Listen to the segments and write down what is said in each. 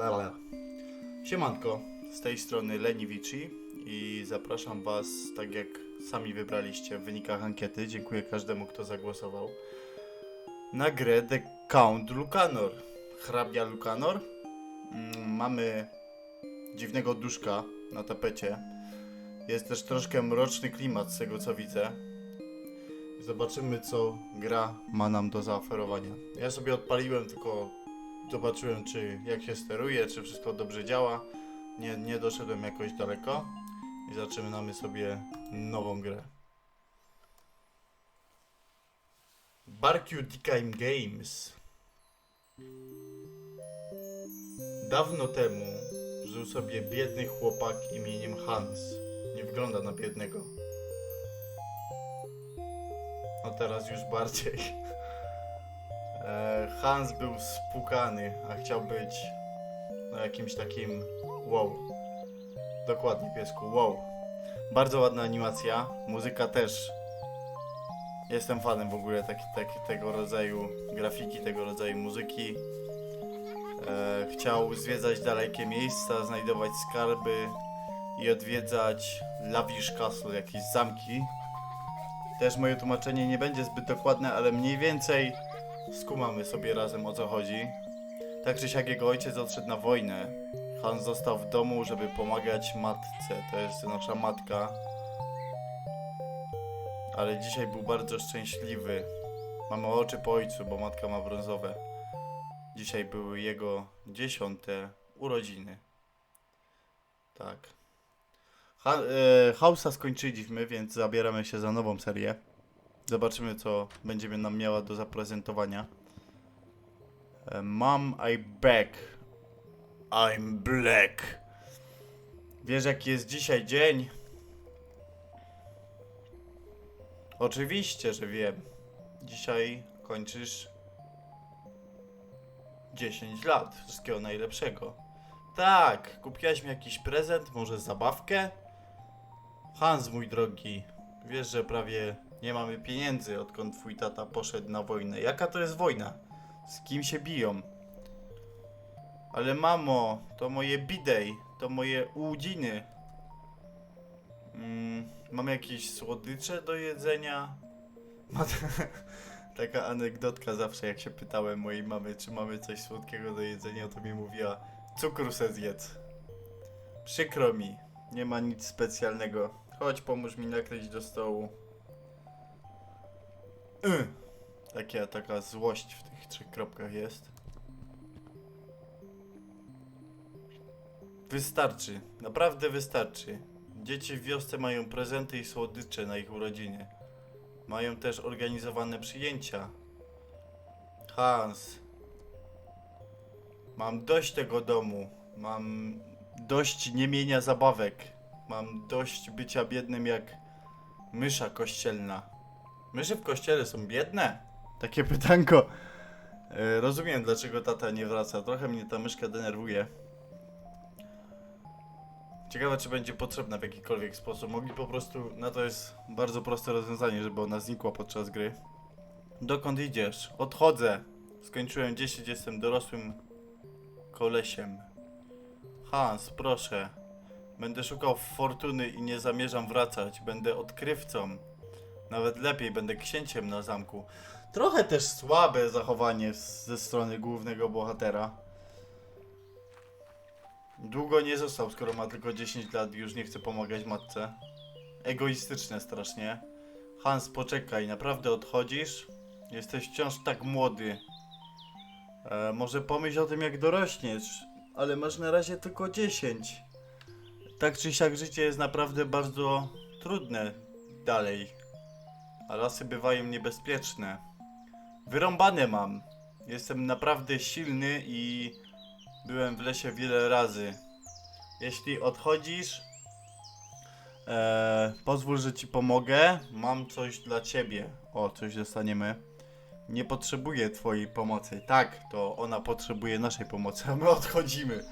Lele. Siemanko, z tej strony Leniwici i zapraszam Was, tak jak sami wybraliście w wynikach ankiety, dziękuję każdemu, kto zagłosował, na grę The Count Lucanor. Hrabia Lucanor. Mm, Mamy dziwnego duszka na tapecie. Jest też troszkę mroczny klimat z tego co widzę. Zobaczymy co gra ma nam do zaoferowania. Ja sobie odpaliłem tylko zobaczyłem, czy jak się steruje, czy wszystko dobrze działa. Nie, nie doszedłem jakoś daleko. I zaczynamy sobie nową grę. Barku Dikaim Games. Dawno temu żył sobie biedny chłopak imieniem Hans. Nie wygląda na biednego. No teraz już bardziej. E, Hans był spukany, a chciał być no, jakimś takim wow. Dokładnie piesku, wow. Bardzo ładna animacja, muzyka też. Jestem fanem w ogóle taki, tego rodzaju grafiki, tego rodzaju muzyki. E, chciał zwiedzać dalekie miejsca, znajdować skarby i odwiedzać Lavish Castle, jakieś zamki. Też moje tłumaczenie nie będzie zbyt dokładne, ale mniej więcej skumamy sobie razem o co chodzi. Tak czy siak jego ojciec odszedł na wojnę. Hans został w domu, żeby pomagać matce. To jest nasza matka. Ale dzisiaj był bardzo szczęśliwy. Mamy oczy po ojcu, bo matka ma brązowe. Dzisiaj były jego dziesiąte urodziny. Tak. Ha e, Hausa skończyliśmy, więc zabieramy się za nową serię. Zobaczymy, co będziemy nam miała do zaprezentowania. E, Mom, I back. I'm black. Wiesz, jaki jest dzisiaj dzień? Oczywiście, że wiem. Dzisiaj kończysz 10 lat. Wszystkiego najlepszego. Tak, kupiłaś mi jakiś prezent, może zabawkę? Hans, mój drogi, wiesz, że prawie nie mamy pieniędzy, odkąd twój tata poszedł na wojnę. Jaka to jest wojna? Z kim się biją? Ale mamo, to moje bidej, to moje udziny. Mm, mam jakieś słodycze do jedzenia? Taka anegdotka zawsze, jak się pytałem mojej mamy, czy mamy coś słodkiego do jedzenia, to mi mówiła, cukru se zjedz. Przykro mi, nie ma nic specjalnego. Chodź, pomóż mi nakleić do stołu. Taka, taka złość w tych trzech kropkach jest. Wystarczy, naprawdę wystarczy. Dzieci w wiosce mają prezenty i słodycze na ich urodzinie. Mają też organizowane przyjęcia. Hans, mam dość tego domu. Mam dość niemienia zabawek. Mam dość bycia biednym jak mysza kościelna. Myszy w kościele są biedne? Takie pytanko. E, rozumiem, dlaczego tata nie wraca. Trochę mnie ta myszka denerwuje. Ciekawe, czy będzie potrzebna w jakikolwiek sposób. Mogli po prostu. Na to jest bardzo proste rozwiązanie, żeby ona znikła podczas gry. Dokąd idziesz? Odchodzę. Skończyłem 10, jestem dorosłym kolesiem. Hans, proszę. Będę szukał fortuny i nie zamierzam wracać. Będę odkrywcą. Nawet lepiej, będę księciem na zamku. Trochę też słabe zachowanie ze strony głównego bohatera. Długo nie został, skoro ma tylko 10 lat i już nie chce pomagać matce. Egoistyczne strasznie. Hans, poczekaj, naprawdę odchodzisz? Jesteś wciąż tak młody. E, może pomyśl o tym, jak dorośniesz, ale masz na razie tylko 10. Tak czy siak życie jest naprawdę bardzo trudne dalej. A lasy bywają niebezpieczne. Wyrąbane mam. Jestem naprawdę silny i byłem w lesie wiele razy. Jeśli odchodzisz, e, pozwól, że ci pomogę. Mam coś dla ciebie. O, coś dostaniemy. Nie potrzebuję twojej pomocy. Tak, to ona potrzebuje naszej pomocy, a my odchodzimy.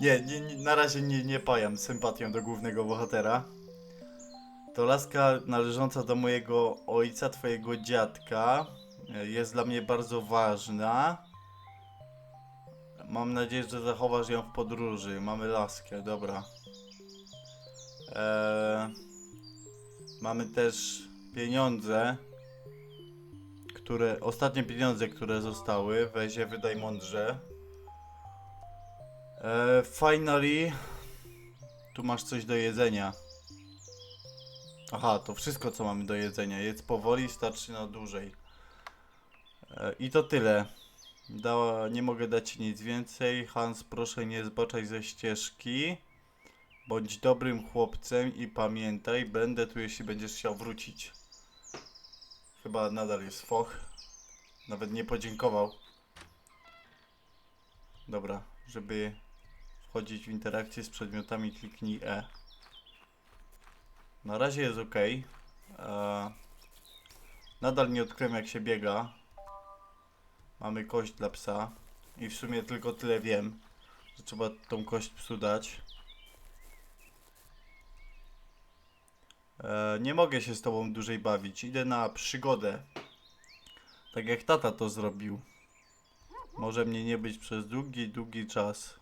Nie, nie, nie na razie nie, nie pajam sympatią do głównego bohatera. To laska należąca do mojego ojca, twojego dziadka. e, Jest dla mnie bardzo ważna. Mam nadzieję, że zachowasz ją w podróży. Mamy laskę, dobra. Eee, mamy też pieniądze, które, ostatnie pieniądze, które zostały. Weź je, wydaj mądrze. Eee, finally, tu masz coś do jedzenia. Aha, to wszystko co mamy do jedzenia. Jedz powoli, starczy na dłużej. E, I to tyle. Nie mogę dać ci nic więcej. Hans, proszę nie zbaczaj ze ścieżki. Bądź dobrym chłopcem i pamiętaj, będę tu jeśli będziesz chciał wrócić. Chyba nadal jest foch. Nawet nie podziękował. Dobra, żeby wchodzić w interakcję z przedmiotami kliknij E. Na razie jest ok. Eee, nadal nie odkryłem jak się biega. Mamy kość dla psa. I w sumie tylko tyle wiem, że trzeba tą kość psu dać. Eee, nie mogę się z tobą dłużej bawić. Idę na przygodę. Tak jak tata to zrobił. Może mnie nie być przez długi, długi czas.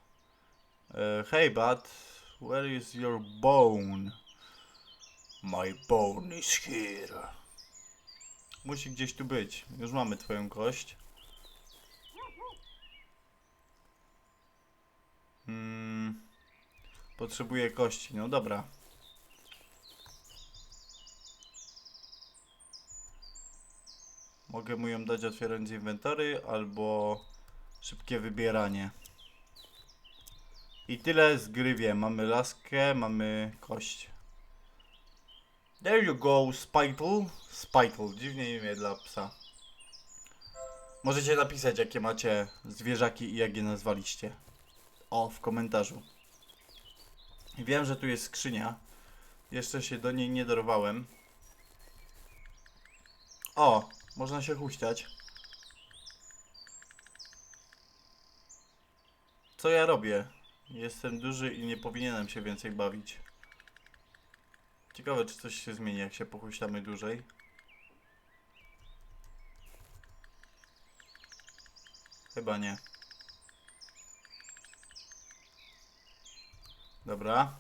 Eee, hey, bud. Where is your bone? My bone is here. Musi gdzieś tu być. Już mamy twoją kość. Hmm. Potrzebuję kości. No dobra. Mogę mu ją dać otwierając inwentory albo szybkie wybieranie. I tyle z gry wiem. Mamy laskę, mamy kość. There you go, Spittle. Spittle, dziwne imię dla psa. Możecie napisać, jakie macie zwierzaki i jak je nazwaliście. O, w komentarzu. Wiem, że tu jest skrzynia. Jeszcze się do niej nie dorwałem. O, można się huśtać. Co ja robię? Jestem duży i nie powinienem się więcej bawić. Ciekawe, czy coś się zmieni, jak się pochuśtamy dłużej. Chyba nie. Dobra.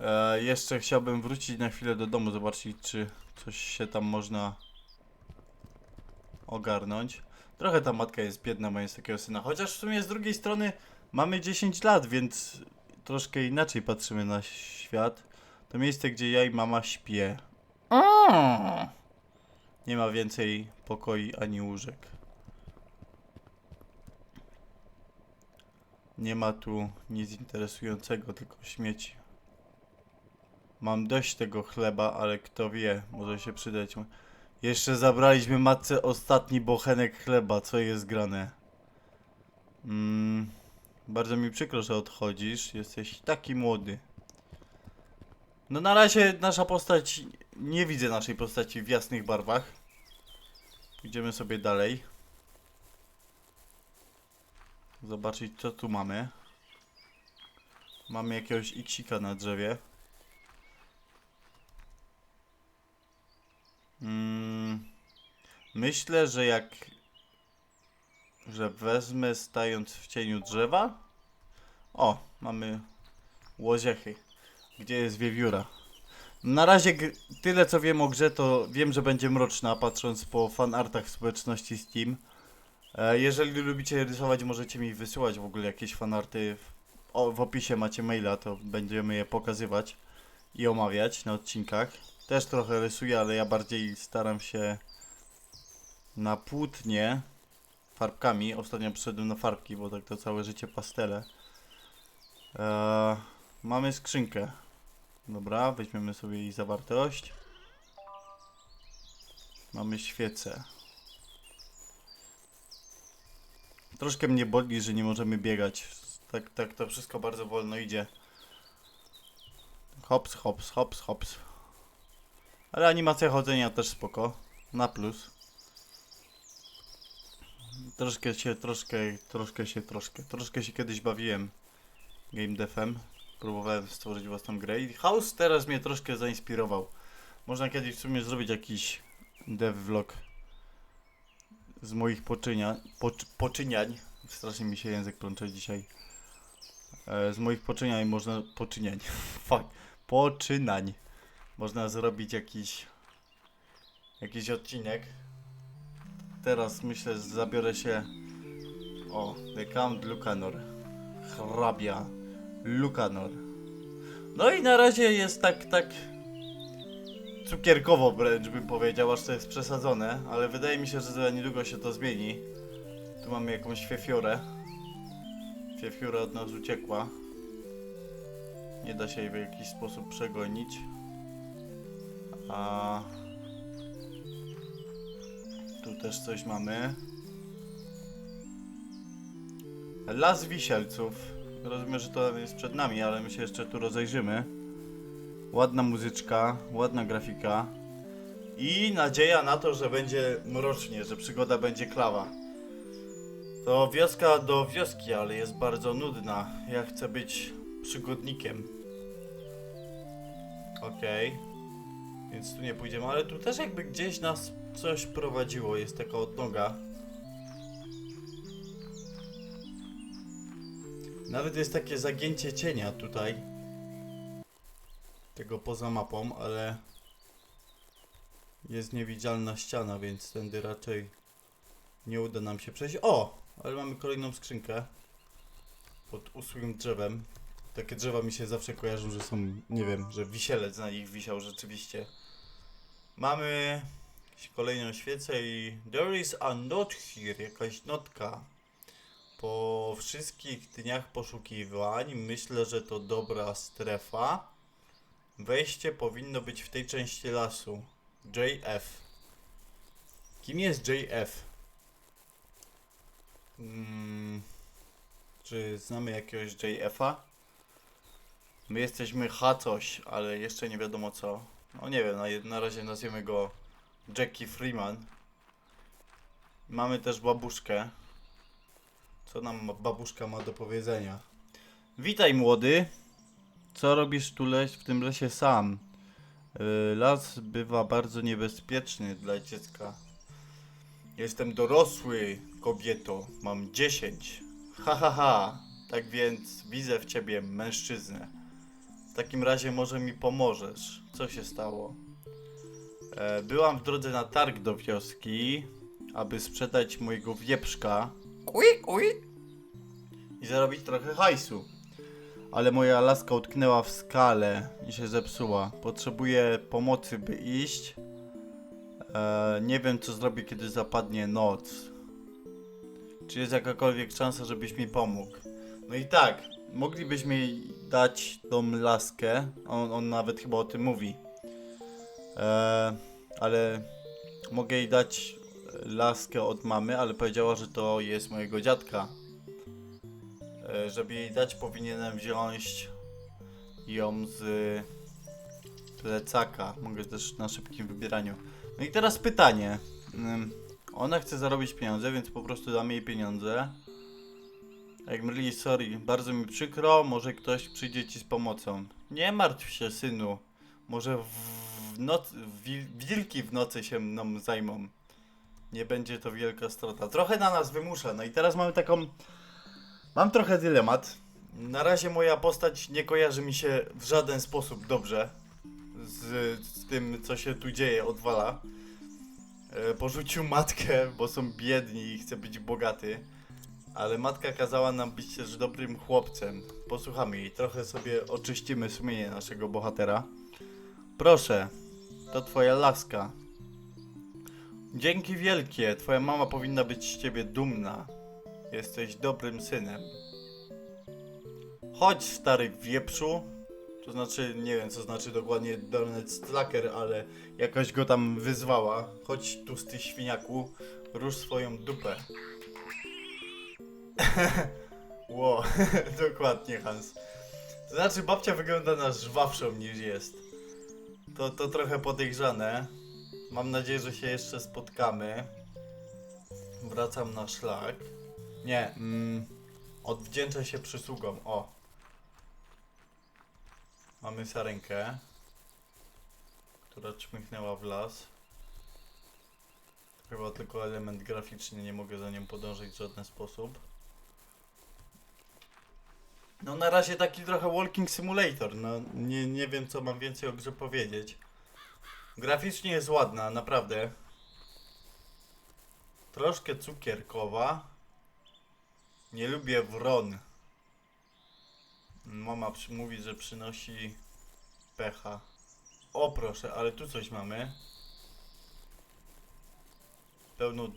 E, jeszcze chciałbym wrócić na chwilę do domu, zobaczyć, czy coś się tam można ogarnąć. Trochę ta matka jest biedna, mając takiego syna. Chociaż w sumie z drugiej strony mamy 10 lat, więc troszkę inaczej patrzymy na świat. To miejsce, gdzie ja i mama śpię. Mm. Nie ma więcej pokoi ani łóżek. Nie ma tu nic interesującego, tylko śmieci. Mam dość tego chleba, ale kto wie, może się przydać. Jeszcze zabraliśmy matce ostatni bochenek chleba, co jest grane. Mm, bardzo mi przykro, że odchodzisz. Jesteś taki młody. No na razie nasza postać, nie widzę naszej postaci w jasnych barwach. Idziemy sobie dalej. Zobaczyć co tu mamy. Mamy jakiegoś iksika na drzewie. Mm, myślę, że jak że wezmę stając w cieniu drzewa. O, mamy łoziechy. Gdzie jest wiewióra? Na razie tyle co wiem o grze, to wiem, że będzie mroczna, patrząc po fanartach w społeczności Steam. E, jeżeli lubicie rysować, możecie mi wysyłać w ogóle jakieś fanarty. W, w opisie macie maila, to będziemy je pokazywać i omawiać na odcinkach. Też trochę rysuję, ale ja bardziej staram się na płótnie farbkami. Ostatnio przyszedłem na farbki, bo tak to całe życie pastele. E, mamy skrzynkę. Dobra, weźmiemy sobie jej zawartość. Mamy świecę. Troszkę mnie boli, że nie możemy biegać. Tak, tak to wszystko bardzo wolno idzie. Hops, hops, hops, hops. Ale animacja chodzenia też spoko. Na plus. Troszkę się, troszkę, troszkę się, troszkę, troszkę się kiedyś bawiłem game devem. Próbowałem stworzyć własną grę i House teraz mnie troszkę zainspirował. Można kiedyś w sumie zrobić jakiś dev vlog z moich poczynia, pocz, poczyniań Strasznie mi się język plącze dzisiaj. E, z moich poczynań można... Poczynień. Fuck. Poczynań. Można zrobić jakiś... Jakiś odcinek. Teraz myślę, że zabiorę się... O, The Count Lucanor. Hrabia Lucanor. No i na razie jest tak, tak... Cukierkowo wręcz bym powiedział, aż to jest przesadzone, ale wydaje mi się, że za niedługo się to zmieni. Tu mamy jakąś fiefiorę. Fiefiora od nas uciekła. Nie da się jej w jakiś sposób przegonić. A tu też coś mamy. Las Wisielców. Rozumiem, że to jest przed nami, ale my się jeszcze tu rozejrzymy. Ładna muzyczka, ładna grafika. I nadzieja na to, że będzie mrocznie, że przygoda będzie klawa. To wioska do wioski, ale jest bardzo nudna. Ja chcę być przygodnikiem. Okej. Więc tu nie pójdziemy, ale tu też jakby gdzieś nas coś prowadziło. Jest taka odnoga. Nawet jest takie zagięcie cienia tutaj. Tego poza mapą, ale jest niewidzialna ściana, więc tędy raczej nie uda nam się przejść. O! Ale mamy kolejną skrzynkę pod usłym drzewem. Takie drzewa mi się zawsze kojarzą, że są, nie wiem, że wisielec na nich wisiał rzeczywiście. Mamy kolejną świecę i there is a note here, jakaś notka. Po wszystkich dniach poszukiwań myślę, że to dobra strefa. Wejście powinno być w tej części lasu. JF. Kim jest JF? Mm, czy znamy jakiegoś JF-a? My jesteśmy H coś, ale jeszcze nie wiadomo co. No nie wiem, na, na razie nazwiemy go Jackie Freeman. Mamy też babuszkę. Co nam babuszka ma do powiedzenia? Witaj młody. Co robisz tu leś, w tym lesie sam? Yy, Las bywa bardzo niebezpieczny dla dziecka. Jestem dorosły, kobieto. Mam 10. Ha, ha, ha. Tak więc widzę w ciebie mężczyznę. W takim razie może mi pomożesz. Co się stało? E, byłam w drodze na targ do wioski, aby sprzedać mojego wieprzka. Kuj, kuj. I zarobić trochę hajsu. Ale moja laska utknęła w skale i się zepsuła. Potrzebuję pomocy, by iść. E, nie wiem, co zrobię, kiedy zapadnie noc. Czy jest jakakolwiek szansa, żebyś mi pomógł? No i tak, moglibyśmy jej dać tą laskę. On, on nawet chyba o tym mówi. E, ale mogę jej dać laskę od mamy, ale powiedziała, że to jest mojego dziadka. E, żeby jej dać, powinienem wziąć ją z plecaka. Mogę też na szybkim wybieraniu. No i teraz pytanie. Ym, Ona chce zarobić pieniądze, więc po prostu damy jej pieniądze. Jak mrli, sorry, bardzo mi przykro, może ktoś przyjdzie ci z pomocą. Nie martw się, synu. Może w, w wilki w nocy się nam zajmą. Nie będzie to wielka strata. Trochę na nas wymusza. No i teraz mamy taką... Mam trochę dylemat. Na razie moja postać nie kojarzy mi się w żaden sposób dobrze z, z tym, co się tu dzieje, odwala. E, porzucił matkę, bo są biedni i chce być bogaty. Ale matka kazała nam być też dobrym chłopcem. Posłuchamy jej, trochę sobie oczyścimy sumienie naszego bohatera. Proszę, to twoja laska. Dzięki wielkie, twoja mama powinna być z ciebie dumna. Jesteś dobrym synem. Chodź, stary wieprzu. To znaczy, nie wiem co znaczy dokładnie Donald Slacker, ale jakaś go tam wyzwała. Chodź tu z ty świniaku, rusz swoją dupę. Ło, dokładnie Hans. To znaczy babcia wygląda na żwawszą niż jest. To, to trochę podejrzane. Mam nadzieję, że się jeszcze spotkamy. Wracam na szlak. Nie, mm, odwdzięczę się przysługą. O. Mamy sarenkę, która czmychnęła w las. Chyba tylko element graficzny, nie mogę za nią podążyć w żaden sposób. No na razie taki trochę walking simulator, no nie, nie wiem co mam więcej o grze powiedzieć. Graficznie jest ładna, naprawdę. Troszkę cukierkowa. Nie lubię wron. Mama mówi, że przynosi pecha. O proszę, ale tu coś mamy. Pełno,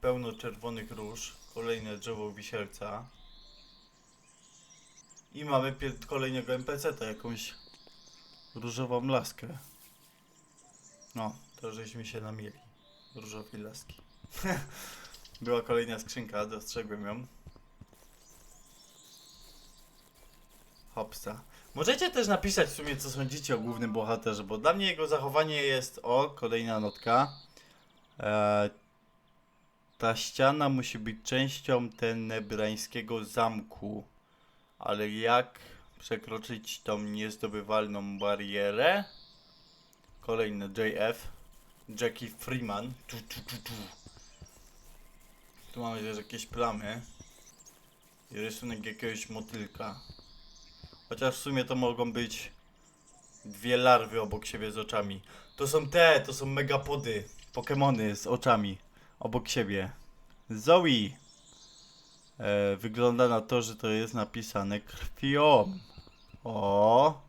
pełno czerwonych róż. Kolejne drzewo wisielca. I mamy kolejnego NPC, to jakąś różową laskę. No, to żeśmy się namieli. Różowej laski. Była kolejna skrzynka, dostrzegłem ją. Hopsa. Możecie też napisać w sumie, co sądzicie o głównym bohaterze, bo dla mnie jego zachowanie jest... O, kolejna notka. Eee, ta ściana musi być częścią tenebrańskiego zamku. Ale jak przekroczyć tą niezdobywalną barierę? Kolejny JF. Jackie Freeman. Tu, tu, tu, tu. tu mamy też jakieś plamy. I rysunek jakiegoś motylka. Chociaż w sumie to mogą być dwie larwy obok siebie z oczami. To są te, to są megapody. Pokemony z oczami obok siebie. Zoe. E, wygląda na to, że to jest napisane krwią. O.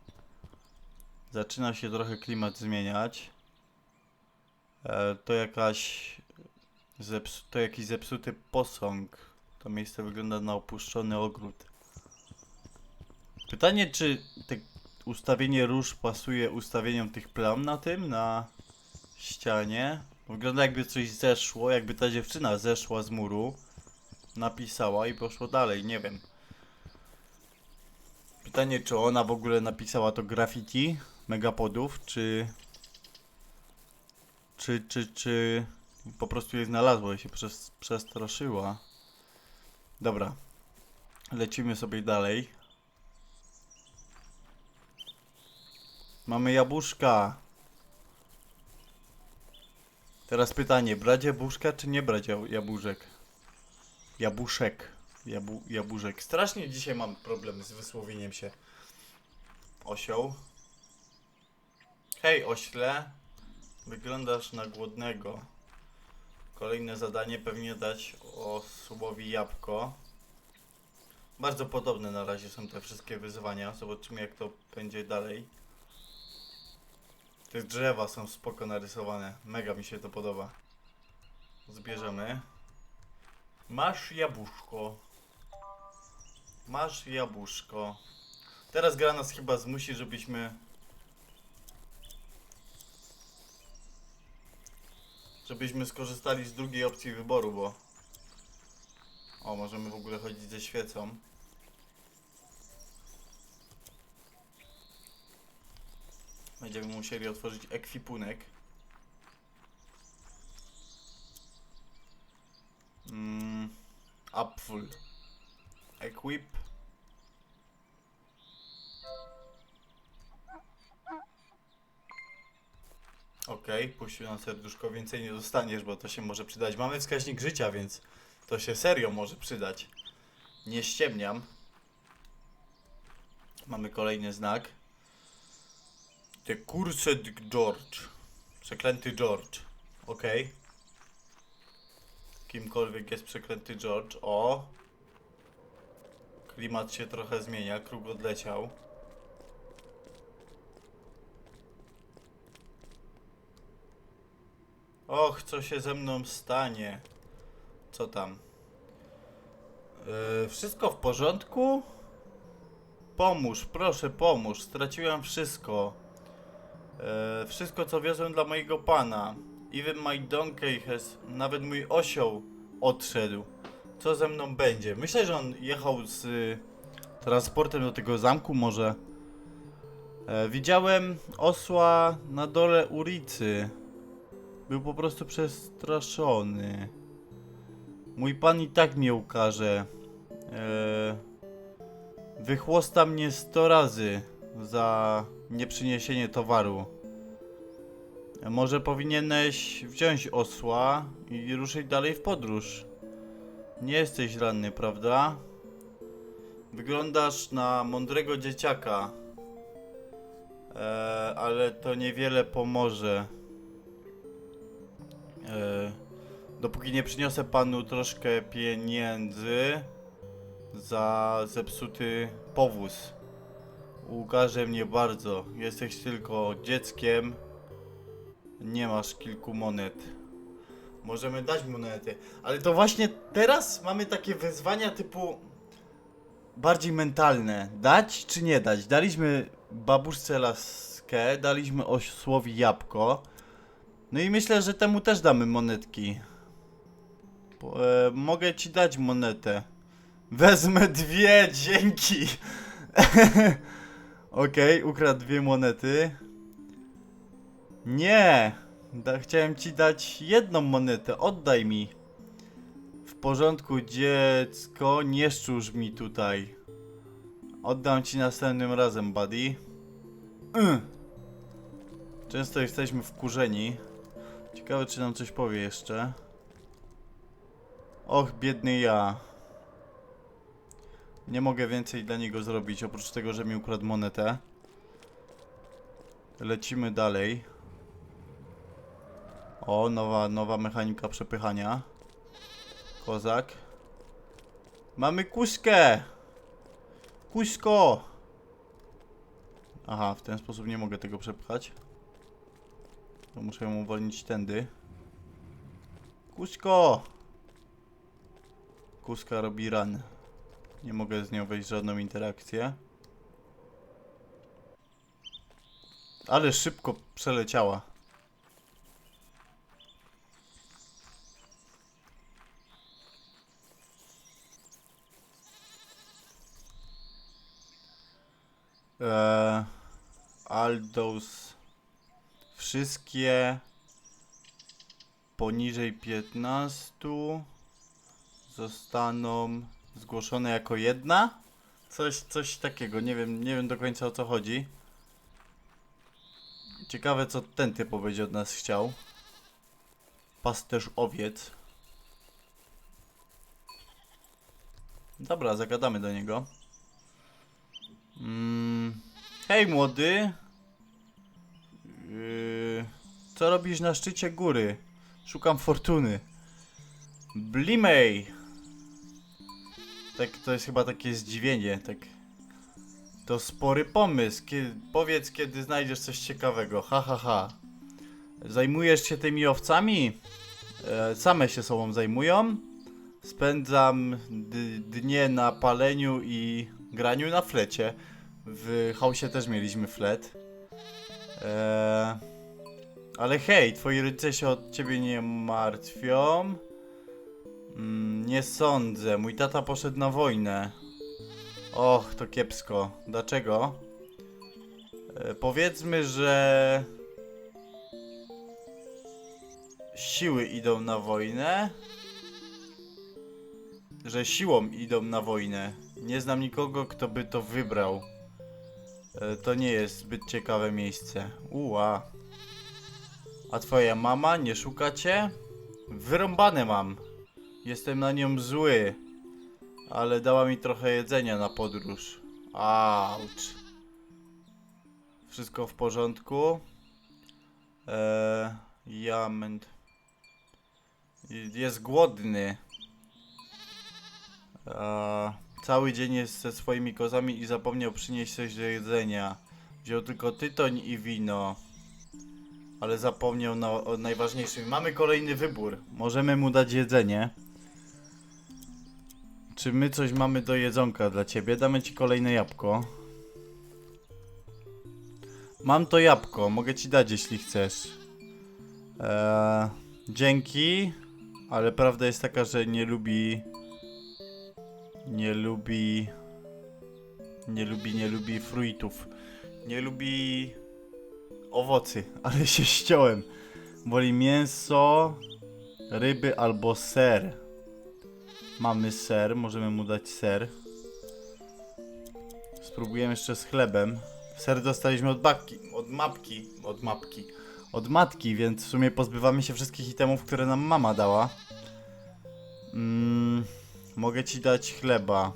Zaczyna się trochę klimat zmieniać. E, to jakaś. Zeps to jakiś zepsuty posąg. To miejsce wygląda na opuszczony ogród. Pytanie, czy te ustawienie róż pasuje ustawieniom tych plam na tym, na ścianie? Wygląda jakby coś zeszło, jakby ta dziewczyna zeszła z muru napisała i poszło dalej, nie wiem. Pytanie, czy ona w ogóle napisała to graffiti megapodów, czy... Czy, czy, czy po prostu je znalazła i się przez, przestraszyła. Dobra. Lecimy sobie dalej. Mamy jabłuszka. Teraz pytanie, brać jabłuszka czy nie brać jab- jabłuszek? Jabłuszek. Jabu, jabłuszek. Strasznie dzisiaj mam problem z wysłowieniem się. Osioł. Hej, ośle. Wyglądasz na głodnego. Kolejne zadanie pewnie dać osłowi jabłko. Bardzo podobne na razie są te wszystkie wyzwania. Zobaczymy jak to będzie dalej. Te drzewa są spoko narysowane. Mega mi się to podoba. Zbierzemy. Masz jabłuszko. Masz jabłuszko. Teraz gra nas chyba zmusi, żebyśmy... Żebyśmy skorzystali z drugiej opcji wyboru, bo... O, możemy w ogóle chodzić ze świecą. Będziemy musieli otworzyć ekwipunek. Mm, upful. Equip. Okej, puścił nam serduszko, więcej nie dostaniesz, bo to się może przydać. Mamy wskaźnik życia, więc to się serio może przydać. Nie ściemniam. Mamy kolejny znak. The Cursed George. Przeklęty George. Okej. Kimkolwiek jest przeklęty George. O! Klimat się trochę zmienia. Kruk odleciał. Och, co się ze mną stanie? Co tam? Yy, wszystko w porządku? Pomóż, proszę, pomóż. Straciłem wszystko. E, wszystko co wiozłem dla mojego pana. Even my donkey has... Nawet mój osioł odszedł. Co ze mną będzie? Myślę, że on jechał z y, transportem do tego zamku może. E, widziałem osła na dole ulicy. Był po prostu przestraszony. Mój pan i tak mnie ukaże. E, wychłosta mnie 100 razy za nieprzyniesienie towaru. Może powinieneś wziąć osła i ruszyć dalej w podróż. Nie jesteś ranny, prawda? Wyglądasz na mądrego dzieciaka. E, ale to niewiele pomoże. E, dopóki nie przyniosę panu troszkę pieniędzy za zepsuty powóz. Ukaże mnie bardzo. Jesteś tylko dzieckiem. Nie masz kilku monet. Możemy dać monety. Ale to właśnie teraz mamy takie wyzwania typu bardziej mentalne. Dać czy nie dać? Daliśmy babuszce laskę, daliśmy osłowi jabłko. No i myślę, że temu też damy monetki. E, mogę ci dać monetę. Wezmę dwie, dzięki. Okej, ukradł dwie monety. Nie! Da, chciałem ci dać jedną monetę, oddaj mi. W porządku, dziecko, nie szczurz mi tutaj. Oddam ci następnym razem, buddy. Ym. Często jesteśmy wkurzeni. Ciekawe, czy nam coś powie jeszcze. Och, biedny ja. Nie mogę więcej dla niego zrobić, oprócz tego, że mi ukradł monetę. Lecimy dalej. O, nowa, nowa mechanika przepychania. Kozak. Mamy kuskę! Kuśko! Aha, w ten sposób nie mogę tego przepchać. To muszę ją uwolnić tędy. Kuśko! Kuska robi run. Nie mogę z nią wejść w żadną interakcję. Ale szybko przeleciała. Eee, Aldos. Wszystkie poniżej 15 zostaną zgłoszone jako jedna? Coś, coś takiego, nie wiem, nie wiem do końca o co chodzi. Ciekawe co ten typ będzie od nas chciał. Pasterz owiec. Dobra, zagadamy do niego. Mm. Hej młody. Yy, co robisz na szczycie góry? Szukam fortuny. Blimey. Tak, to jest chyba takie zdziwienie, tak. To spory pomysł. Kie- powiedz, kiedy znajdziesz coś ciekawego. Ha, ha, ha. Zajmujesz się tymi owcami? E, same się sobą zajmują. Spędzam dnie na paleniu i graniu na flecie. W hausie też mieliśmy flet. E, ale hej, twoi rodzice się od ciebie nie martwią. Mm, nie sądzę. Mój tata poszedł na wojnę. Och, to kiepsko. Dlaczego? E, powiedzmy, że siły idą na wojnę. Że siłą idą na wojnę. Nie znam nikogo, kto by to wybrał. E, to nie jest zbyt ciekawe miejsce. Uła. A twoja mama nie szuka cię? Wyrąbane mam. Jestem na nią zły. Ale dała mi trochę jedzenia na podróż. Auć. Wszystko w porządku. Eee, Jament. Jest głodny. Eee, cały dzień jest ze swoimi kozami i zapomniał przynieść coś do jedzenia. Wziął tylko tytoń i wino. Ale zapomniał na, o najważniejszym. Mamy kolejny wybór. Możemy mu dać jedzenie. Czy my coś mamy do jedzonka dla ciebie? Damy ci kolejne jabłko. Mam to jabłko, mogę ci dać jeśli chcesz. Eee, dzięki, ale prawda jest taka, że nie lubi. Nie lubi. Nie lubi, nie lubi fruitów. Nie lubi owocy, ale się ściąłem. Woli mięso, ryby albo ser. Mamy ser, możemy mu dać ser. Spróbujemy jeszcze z chlebem. Ser dostaliśmy od babki, od mapki, od mapki, od matki, więc w sumie pozbywamy się wszystkich itemów, które nam mama dała. Mm, mogę ci dać chleba.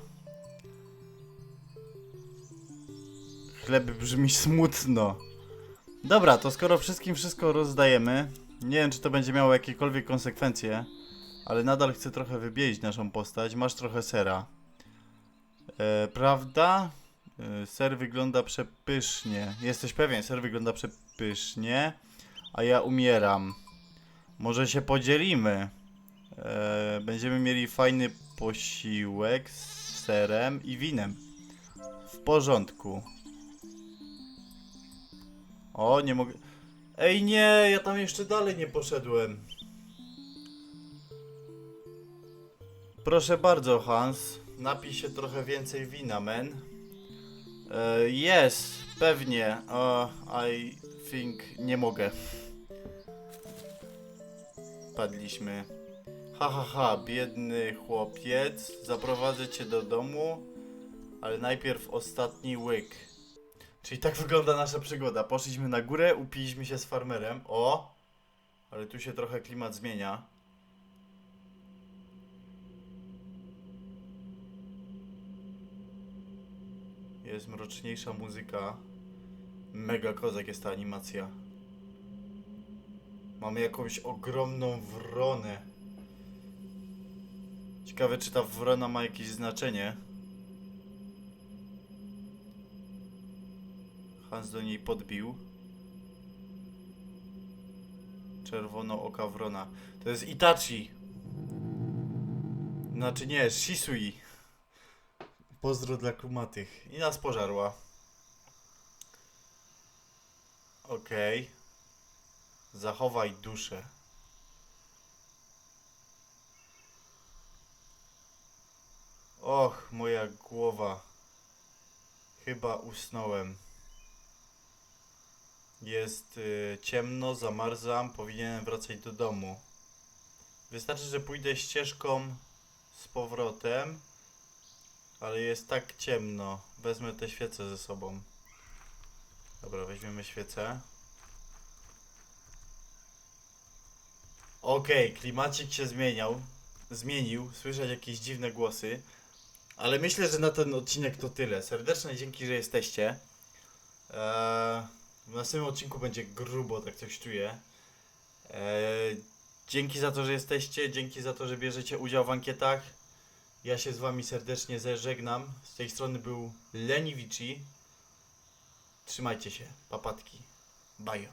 Chleb brzmi smutno. Dobra, to skoro wszystkim wszystko rozdajemy, nie wiem czy to będzie miało jakiekolwiek konsekwencje, ale nadal chcę trochę wybielić naszą postać. Masz trochę sera. E, prawda? E, ser wygląda przepysznie. Jesteś pewien, ser wygląda przepysznie, a ja umieram. Może się podzielimy. E, będziemy mieli fajny posiłek z serem i winem. W porządku. O, nie mogę. Ej, nie, ja tam jeszcze dalej nie poszedłem. Proszę bardzo, Hans. Napij się trochę więcej wina, men. E, yes, pewnie. Uh, I think nie mogę. Padliśmy. Ha, ha, ha, biedny chłopiec. Zaprowadzę cię do domu, ale najpierw ostatni łyk. Czyli tak wygląda nasza przygoda. Poszliśmy na górę, upiliśmy się z farmerem. O! Ale tu się trochę klimat zmienia. Jest mroczniejsza muzyka. Mega kozak jest ta animacja. Mamy jakąś ogromną wronę. Ciekawe, czy ta wrona ma jakieś znaczenie. Hans do niej podbił. Czerwono oka wrona. To jest Itachi. Znaczy nie, Shisui. Pozdro dla kumatych. I nas pożarła. Okej. Zachowaj duszę. Och, moja głowa. Chyba usnąłem. Jest y, ciemno, zamarzam, powinienem wracać do domu. Wystarczy, że pójdę ścieżką z powrotem, ale jest tak ciemno. Wezmę te świece ze sobą. Dobra, weźmiemy świecę. Okej, klimacik się zmieniał. Zmienił, słyszeć jakieś dziwne głosy. Ale myślę, że na ten odcinek to tyle. Serdeczne dzięki, że jesteście. Eee, w następnym odcinku będzie grubo, tak coś czuję. Eee, dzięki za to, że jesteście, dzięki za to, że bierzecie udział w ankietach. Ja się z wami serdecznie zeżegnam. Z tej strony był Leniwici. Trzymajcie się, papatki. Bajo.